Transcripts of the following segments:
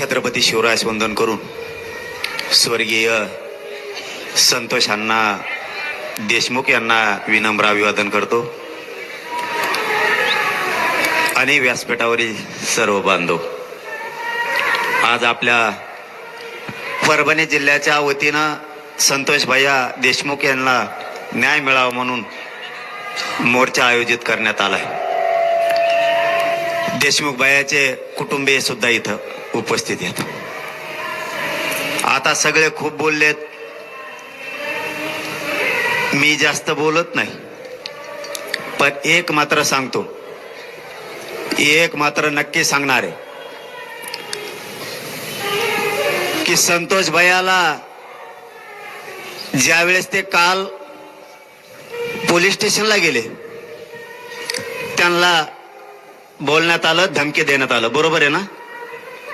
छत्रपती शिवराज वंदन करून स्वर्गीय संतोष अण्णा देशमुख यांना विनम्र अभिवादन करतो. आणि व्यासपीठावरील सर्व बांधव आज आपल्या परभणी जिल्ह्याच्या वतीनं संतोष भैया देशमुख यांना न्याय मिळावा म्हणून मोर्चा आयोजित करण्यात आलाय. देशमुख भैयाचे कुटुंबीय सुद्धा इथं. उपस्थित आहेत. आता सगळे खूप बोललेत. मी जास्त बोलत नाही. पण एक मात्र सांगतो. एक मात्र नक्की सांगणार आहे. की संतोष भैयाला ज्यावेळेस ते काल पोलीस स्टेशनला गेले त्यांना बोलण्यात आलं धमकी देण्यात आलं. बरोबर आहे ना?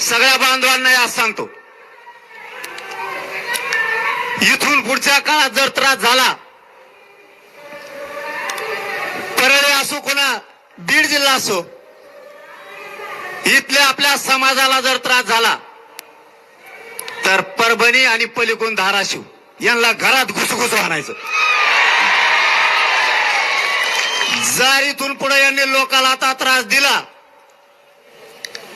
सगळ्या बांधवांना आज सांगतो. इथून पुढच्या काळात जर त्रास झाला परळे असो कोणा बीड जिल्हा असो इथल्या आपल्या समाजाला जर त्रास झाला तर परभणी आणि पलिकून धाराशिव यांना घरात घुसघुस आणायचं. जर इथून पुढे यांनी लोकाला आता त्रास दिला.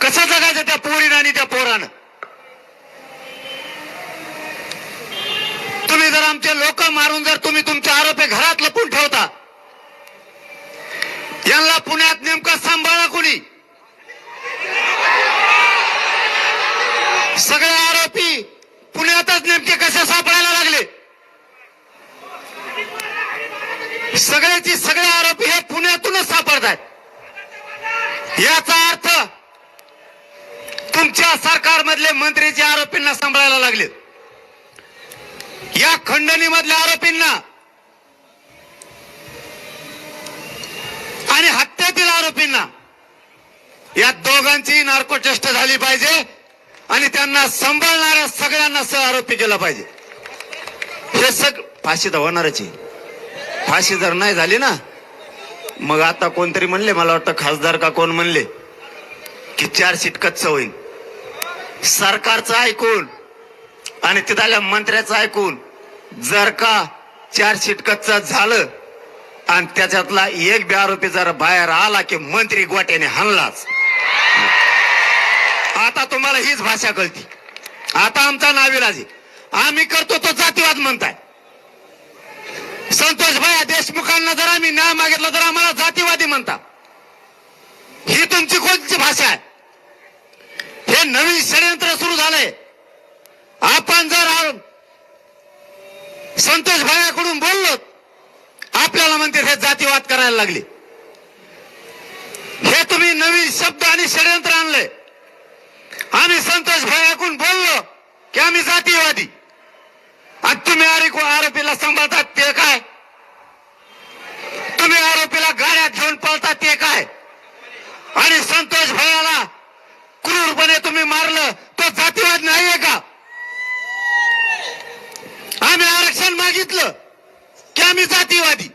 कसं जगायचं त्या पोरीनं आणि त्या पोरानं? तुम्ही जर आमचे लोक मारून जर तुम्ही तुमचे आरोपी घरात लपून ठेवता यांना पुण्यात नेमकं सांभाळा कुणी? सगळे आरोपी पुण्यातच नेमके कसे सापडायला लागले? सगळ्याची सगळे आरोपी हे पुण्यातूनच सापडत आहेत याचा अर्थ तुमच्या सरकारमधले मंत्री जे आरोपींना सांभाळायला लागले. या खंडणीमधल्या आरोपींना आणि हत्येतील आरोपींना या दोघांची नार्कोटेस्ट झाली पाहिजे आणि त्यांना सांभाळणाऱ्या सगळ्यांना सह आरोपी केला पाहिजे. हे सग फाशी तर होणारच आहे. फाशी जर नाही झाली ना मग आता कोणतरी म्हणले मला वाटतं खासदार का कोण म्हणले की चार सीट कच्च होईल सरकारचं ऐकून आणि तिथल्या मंत्र्याचं ऐकून जर का चार सीट कच्च झालं आणि त्याच्यातला एक बी आरोपी जर बाहेर आला की मंत्री गोट्याने हल्लाच आता तुम्हाला हीच भाषा कळती. आता आमचा नाविलाजी. आम्ही करतो तो जातीवाद म्हणताय. संतोष भाया देशमुखांना जर आम्ही न्याय मागितला तर आम्हाला जातीवादी म्हणता. ही तुमची कोणती भाषा आहे? हे नवीन षडयंत्र सुरू झालंय. आपण जर संतोष भायाकडून बोललो आपल्याला म्हणते हे जातीवाद करायला लागले. हे तुम्ही नवीन शब्द आणि षडयंत्र आणलंय. आम्ही संतोष भायाकडून बोललो की आम्ही जातीवादी. आणि तुम्ही आरी- आरोपीला सांभाळतात ते काय? तुम्ही आरोपीला गाड्यात घेऊन पळतात ते काय? आणि संतोष भैयाला क्रूरपणे तुम्ही मारलं तो जातीवाद नाहीये का? आम्ही आरक्षण मागितलं की आम्ही जातीवादी.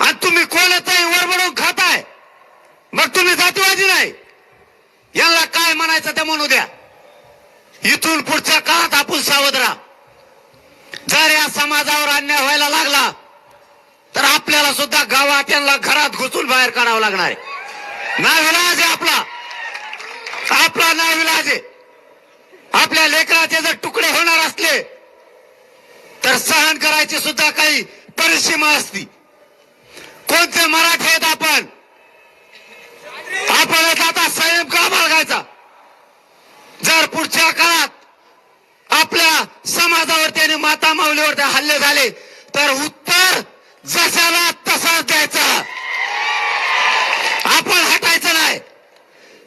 आणि तुम्ही कोणाचाही वरबडून खाताय मग तुम्ही जातीवादी नाही. यांना काय म्हणायचं ते म्हणू द्या. इथून पुढच्या काळात आपण सावध राहा. जर या समाजावर अन्याय व्हायला लागला तर आपल्याला सुद्धा गावात यांना घरात घुसून बाहेर काढावं लागणार आहे. नाविलाज आहे आपला. आपला नाही आहे आपल्या लेकराचे जर तुकडे होणार असले तर सहन करायची सुद्धा काही परिसीमा असती. कोणते मराठी आहेत आपण? आपण आता संयम का बाळगायचा? जर पुढच्या काळात आपल्या समाजावरती आणि माता माऊलीवरती हल्ले झाले तर उत्तर जशाला तसाच द्यायचा. आपण हटायचं नाही.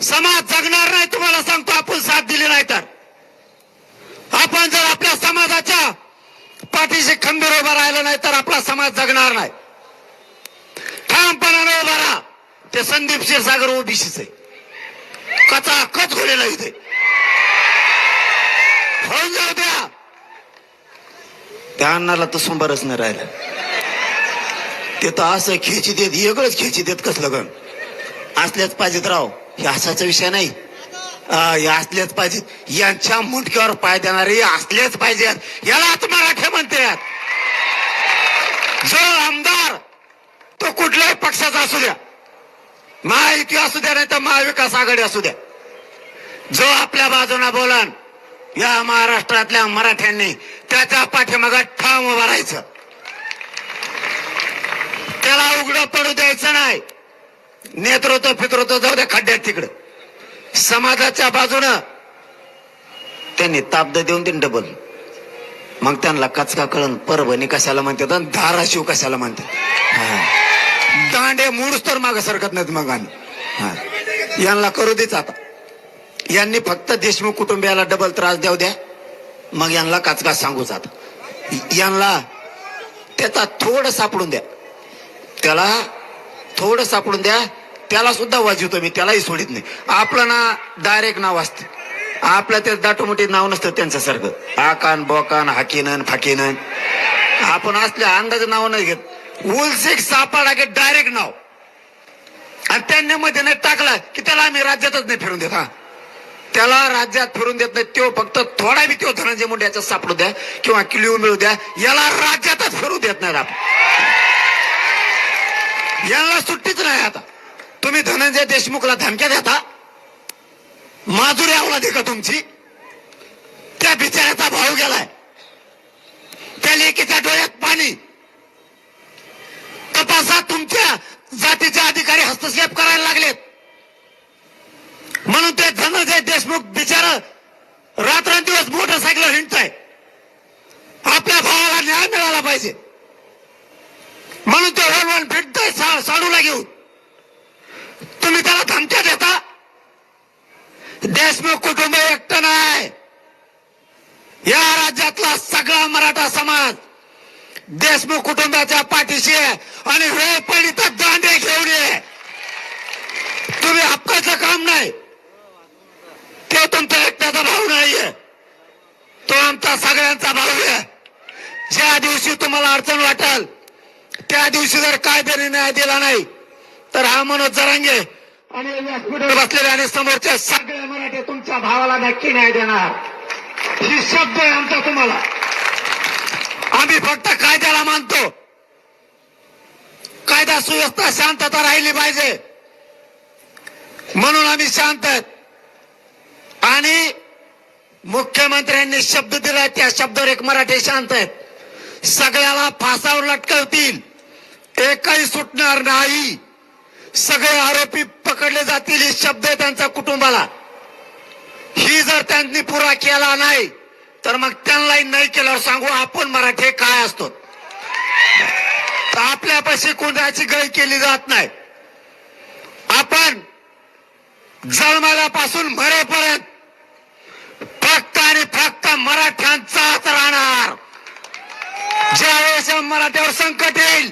समाज जगणार नाही तुम्हाला सांगतो आपण साथ दिली नाही तर. आपण जर आपल्या समाजाच्या पाठीशी खंबीर उभा राहिलं नाही तर आपला समाज जगणार नाही. ठामपणाने उभा राहा. ते संदीप क्षीरसागर ओबीसीच आहे. कचा कच घोलेला इथे. होऊन जाऊ द्या. त्या अण्णाला तर सोमवारच नाही राहिलं. ते तर असं खेची देत वेगळंच खेची देत कसलं गण. असल्याच पाहिजेत राव. हे असाचा विषय नाही. हे असलेच पाहिजेत यांच्या मुंडक्यावर पाय देणारे असलेच पाहिजेत यालाच मराठे म्हणतात. जो आमदार तो कुठल्याही पक्षाचा असू द्या. महायुती असू द्या नाही तर महाविकास आघाडी असू द्या. जो आपल्या बाजूला बोलान या महाराष्ट्रातल्या मराठ्यांनी त्याच्या पाठीमागा ठाम उभारायचं राहायचं. त्याला उघडं पडू द्यायचं नाही. नेतृत्व पितृत्व जाऊ द्या खड्ड्यात तिकडं. समाजाच्या बाजूनं त्यांनी ताब्द देऊन देईन डबल मग त्यांना कचका कळण परभणी कशाला म्हणतात आणि धाराशिव कशाला म्हणतात? हा. दांडे मूळच तर माग सरकत नाहीत मग आणि. हा. यांना करू देच आता. यांनी फक्त देशमुख कुटुंबियाला डबल त्रास देऊ द्या. मग यांना काचका सांगूच आता यांना त्याचा थोडं सापडून द्या. त्याला थोडं सापडून द्या. त्याला सुद्धा वाजवतो मी त्यालाही सोडित नाही. आपलं ना डायरेक्ट नाव असतं. आपलं ते दाटोमोठी नाव नसतं त्यांच्यासारखं आकान बोकान हाकीनन फाकीनन. आपण असल्या अंदाज नाव नाही घेत. उलसिक सापाडा घेत डायरेक्ट नाव. आणि त्यांनी मध्ये नाही टाकला की त्याला आम्ही राज्यातच नाही फिरून देत हा. त्याला राज्यात फिरून देत नाही तो फक्त थोडा बी तो धनंजय मुंडे याच्यात सापडू द्या किंवा किलिओ मिळू द्या याला राज्यातच फिरू देत नाही आपण. याला सुट्टीच नाही आता. तुम्ही धनंजय देशमुखला धमक्या देता? माजुरी आवला दे का तुमची? त्या बिचाऱ्याचा भाव गेलाय. त्या लेकीच्या डोळ्यात पाणी. तपासात तुमच्या जातीचे अधिकारी हस्तक्षेप करायला लागलेत. म्हणून ते धनंजय देशमुख बिचारा रात्रंदिवस मोटरसायकल हिंडताय. आपल्या भावाला न्याय मिळाला पाहिजे. म्हणून ते वळवण भेटतोय सा- साडूला घेऊन. तुम्ही त्याला धमक्या देता? देशमुख कुटुंब एकटं नाही. या राज्यातला सगळा मराठा समाज देशमुख कुटुंबाच्या पाठीशी आहे आणि वेळ पडली तर दांडे घेऊन ये. तुम्ही हक्काचं काम नाही. ते तुमचा एकट्याचा भाऊ नाहीये. तो आमचा सगळ्यांचा भाऊ आहे. ज्या दिवशी तुम्हाला अडचण वाटेल त्या दिवशी जर कायद्याने न्याय दिला नाही तर हा मनोज जरांगे आणि व्यासपीठावर बसलेले आणि समोरचे सगळे मराठी तुमच्या भावाला नक्की न्याय देणार. ही शब्द आहे आमचा तुम्हाला. आम्ही फक्त कायद्याला मानतो. कायदा सुव्यवस्था शांतता राहिली पाहिजे. म्हणून आम्ही शांत आहेत. आणि मुख्यमंत्र्यांनी शब्द दिलाय त्या शब्दावर एक मराठी शांत आहेत. सगळ्याला फासावर लटकवतील. एकही सुटणार नाही. सगळे आरोपी पकडले जातील ही शब्द आहे त्यांच्या कुटुंबाला. ही जर त्यांनी पुरा केला नाही तर मग त्यांनाही नाही केल्यावर सांगू आपण मराठी काय असतो. तर आपल्यापाशी कोणाची गळी केली जात नाही. आपण जन्माल्यापासून मरेपर्यंत फक्त आणि फक्त मराठ्यांचाच राहणार. ज्यावेळेस मराठ्यावर संकट येईल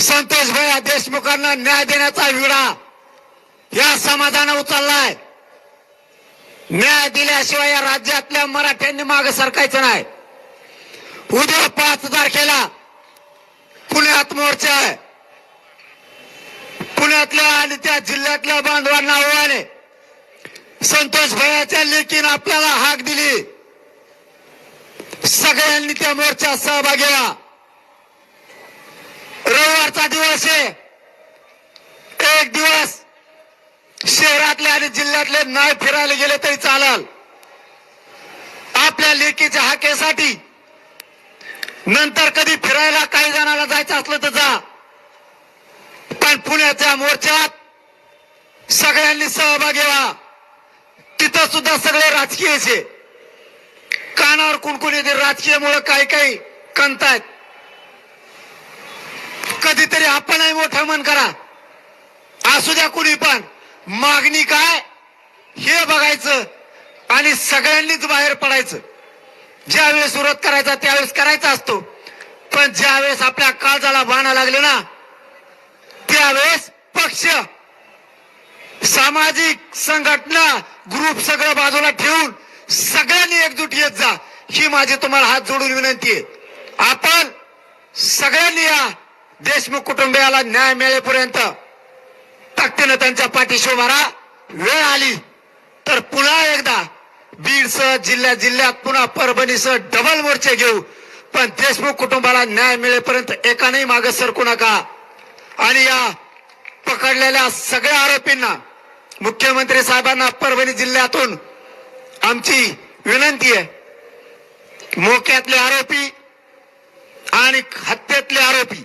संतोष भैया देशमुखांना न्याय देण्याचा विडा या समाजानं उचललाय. न्याय दिल्याशिवाय या राज्यातल्या मराठ्यांनी मागे सरकायचं नाही. उद्या पाच तारखेला पुण्यात मोर्चा आहे. पुण्यातल्या आणि त्या जिल्ह्यातल्या बांधवांना आव्हाने संतोष भैयाच्या लेखीनं आपल्याला हाक दिली. सगळ्यांनी त्या मोर्चात सहभागी व्हा. रविवारचा दिवस आहे. एक दिवस शहरातले आणि जिल्ह्यातले नाही फिरायला गेले तरी चालल. आपल्या लेकीच्या हाकेसाठी नंतर कधी फिरायला काही जणांना जायचं असलं तर जा. पण पुण्याच्या मोर्चात सगळ्यांनी सहभागी व्हा. तिथं सुद्धा सगळे राजकीयचे. कानावर कुणकुण येते राजकीयमुळे काही काही कणतायत कधीतरी आपणही मोठं मन करा. असू द्या कुणी पण. मागणी काय? हे बघायचं आणि सगळ्यांनीच बाहेर पडायचं. ज्यावेळेस विरोध करायचा त्यावेळेस करायचा असतो. पण ज्यावेळेस आपल्या काळजाला बाणा लागले ना त्यावेळेस पक्ष सामाजिक संघटना ग्रुप सगळं बाजूला ठेवून सगळ्यांनी एकजूट येत जा. ही माझी तुम्हाला हात जोडून विनंती आहे. आपण सगळ्यांनी या देशमुख कुटुंबियाला न्याय मिळेपर्यंत ताकदीनं त्यांच्या पाठीशी मारा वेळ आली तर पुन्हा एकदा बीडसह जिल्ह्या जिल्ह्यात पुन्हा परभणीसह डबल मोर्चे घेऊ. पण देशमुख कुटुंबाला न्याय मिळेपर्यंत एकानेही मागे सरकू नका. आणि या पकडलेल्या सगळ्या आरोपींना मुख्यमंत्री साहेबांना परभणी जिल्ह्यातून आमची विनंती आहे. मोक्यातले आरोपी आणि हत्येतले आरोपी